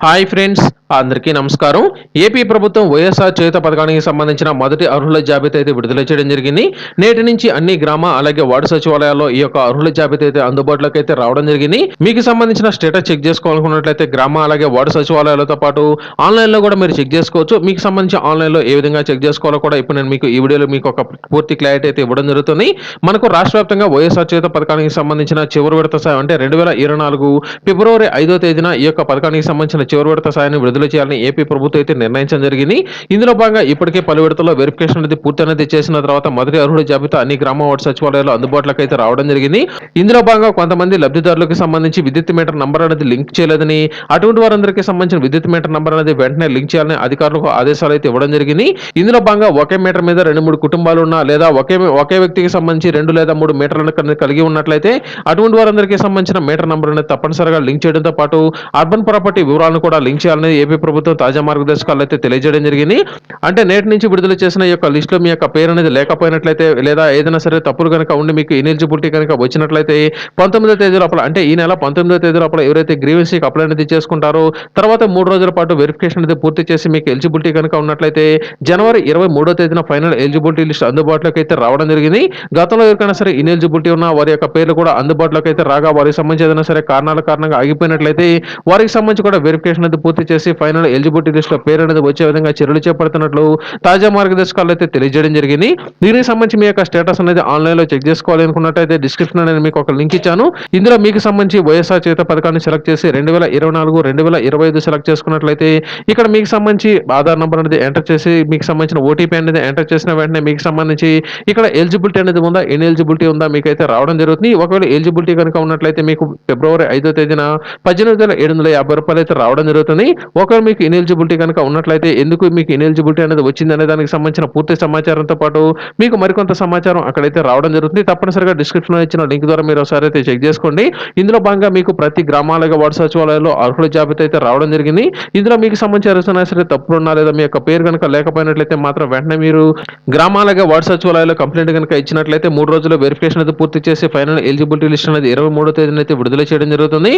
Hi friends అందరికీ నమస్కారం. AP ప్రభుత్వం వైఎస్ఆర్ చేత పథకానికి సంబంధించిన మొదటి అర్హుల జాబితా అయితే విడుదల చేయడం జరిగింది. నేటి నుంచి అన్ని గ్రామ అలాగే వార్డు సచివాలయాల్లో ఈ యొక్క అర్హుల జాబితా అయితే అందుబాటులోకి అయితే రావడం జరిగింది. మీకు సంబంధించిన స్టేటస్ చెక్ చేసుకోవాలనుకున్నట్లయితే గ్రామ అలాగే వార్డు సచివాలయాలతో పాటు ఆన్లైన్లో కూడా మీరు చెక్ చేసుకోవచ్చు. మీకు సంబంధించి ఆన్లైన్లో ఏ విధంగా చెక్ చేసుకోవాలో కూడా ఇప్పుడు నేను మీకు ఈ వీడియోలో మీకు ఒక పూర్తి క్లారిటీ అయితే ఇవ్వడం జరుగుతుంది. మనకు రాష్ట్ర వ్యాప్తంగా వైఎస్ఆర్ చేత పథకానికి సంబంధించిన చివరి విడత సాయం అంటే రెండు వేల ఇరవై నాలుగు ఫిబ్రవరి ఐదో తేదీన ఈ యొక్క పథకానికి సంబంధించిన చివరి విడత సాయాన్ని విడుదల చేయాలని ఏపీ ప్రభుత్వం అయితే నిర్ణయించడం జరిగింది. ఇందులో భాగంగా ఇప్పటికే పలు విడతల్లో వెరిఫికేషన్ అనేది పూర్తి అనేది చేసిన తర్వాత మొదటి అర్హుల జాబితా అన్ని గ్రామ వార్డు సచివాలయాలు అందుబాటులోకి అయితే రావడం జరిగింది. ఇందులో భాగంగా కొంతమంది లబ్ధిదారులకు సంబంధించి విద్యుత్ మీటర్ నంబర్ అనేది లింక్ చేయలేదని అటువంటి వారందరికీ సంబంధించిన విద్యుత్ మీటర్ నంబర్ అనేది వెంటనే లింక్ చేయాలని అధికారులకు ఆదేశాలు అయితే ఇవ్వడం జరిగింది. ఇందులో భాగంగా ఒకే మీటర్ మీద రెండు మూడు కుటుంబాలు ఉన్నా లేదా ఒకే ఒకే వ్యక్తికి సంబంధించి రెండు లేదా మూడు మీటర్లను కలిగి ఉన్నట్లయితే అటువంటి వారందరికీ సంబంధించిన మీటర్ నంబర్ అనేది తప్పనిసరిగా లింక్ చేయడంతో పాటు అర్బన్ ప్రాపర్టీ వివరాలను కూడా లింక్ చేయాలని ఏపీ ప్రభుత్వం తాజా మార్గదర్శకాలు అయితే తెలియజేయడం జరిగింది. అంటే నేటి నుంచి విడుదల చేసిన ఈ యొక్క లిస్టులో మీ యొక్క పేరు అనేది లేకపోయినట్లయితే లేదా ఏదైనా సరే తప్పులు కనుక ఉండి మీకు ఇనెలిజిబిలిటీ కనుక వచ్చినట్లయితే పంతొమ్మిదో తేదీ లోపల అంటే ఈ నెల పంతొమ్మిదో తేదీ లోపల ఎవరైతే గ్రీవెన్సీకి అప్లై అనేది చేసుకుంటారో తర్వాత మూడు రోజుల పాటు వెరిఫికేషన్ అనేది పూర్తి చేసి మీకు ఎలిజిబిలిటీ కనుక ఉన్నట్లయితే జనవరి ఇరవై మూడో తేదీన ఫైనల్ ఎలిజిబిలిటీ లిస్ట్ అందుబాటులోకి అయితే రావడం జరిగింది. గతంలో ఎవరికైనా సరే ఇనెలిజిబిలిటీ ఉన్న వారి యొక్క పేర్లు కూడా అందుబాటులోకి అయితే రాగా వారికి సంబంధించి ఏదైనా సరే కారణాల కారణంగా ఆగిపోయినట్లయితే వారికి సంబంధించి కూడా వెరిఫికేషన్ అనేది పూర్తి చేసి ఫైనల్ ఎలిజిబిలిటీ లిస్ట్లో పేరు అనేది వచ్చే విధంగా చర్యలు చేపడుతున్నట్లు తాజా మార్గదర్శకాలు అయితే తెలియజేయడం జరిగింది. దీనికి సంబంధించి మీ యొక్క స్టేటస్ అనేది ఆన్లైన్లో చెక్ చేసుకోవాలి అనుకున్నట్టయితే డిస్క్రిప్షన్ అనేది మీకు ఒక లింక్ ఇచ్చాను. ఇందులో మీకు సంబంధించి వైఎస్ఆర్ చేత పథకాన్ని సెలెక్ట్ చేసి రెండు వేల ఇరవై నాలుగు రెండు వేల ఇరవై ఐదు సెలెక్ట్ చేసుకున్నట్లయితే ఇక్కడ మీకు సంబంధించి ఆధార్ నంబర్ అనేది ఎంటర్ చేసి మీకు సంబంధించిన ఓటీపీ అనేది ఎంటర్ చేసిన వెంటనే మీకు సంబంధించి ఇక్కడ ఎలిజిబిలిటీ అనేది ఉందా ఎన్ ఎలిజిబిలిటీ ఉందా మీకు అయితే రావడం జరుగుతుంది. ఒకవేళ ఎలిజిబిలిటీ కనుక ఉన్నట్లయితే మీకు ఫిబ్రవరి ఐదో తేదీన పద్దెనిమిది వేల ఏడు వందల యాభై రూపాయలు అయితే రావడం జరుగుతుంది. ఒకవేళ మీకు ఇనెలిజిబిలిటీ కనుక ఉన్నట్లయితే ఎందుకు మీకు ఇనెలిజిబిలిటీ అనేది వచ్చింది అనే దానికి సంబంధించిన పూర్తి సమాచారంతో పాటు మీకు మరికొంత సమాచారం అక్కడైతే రావడం జరుగుతుంది. తప్పనిసరిగా డిస్క్రిప్షన్లో ఇచ్చిన లింక్ ద్వారా మీరు ఒకసారి అయితే చెక్ చేసుకోండి. ఇందులో భాగంగా మీకు ప్రతి గ్రామాలుగా వార్డు సచివాలయాల్లో అర్హుల జాబితా అయితే రావడం జరిగింది. ఇందులో మీకు సంబంధించిన సరే తప్పులు ఉన్నా లేదా మీ యొక్క పేరు కనుక లేకపోయినట్లయితే మాత్రం వెంటనే మీరు గ్రామాలుగా వార్డు సచివాలయాల్లో కంప్లైంట్ కనుక ఇచ్చినట్లయితే మూడు రోజుల్లో వెరిఫికేషన్ అయితే పూర్తి చేసి ఫైనల్ ఎలిజిబిలిటీ లిస్ట్ అనేది ఇరవై మూడో తేదీన అయితే విడుదల చేయడం జరుగుతుంది.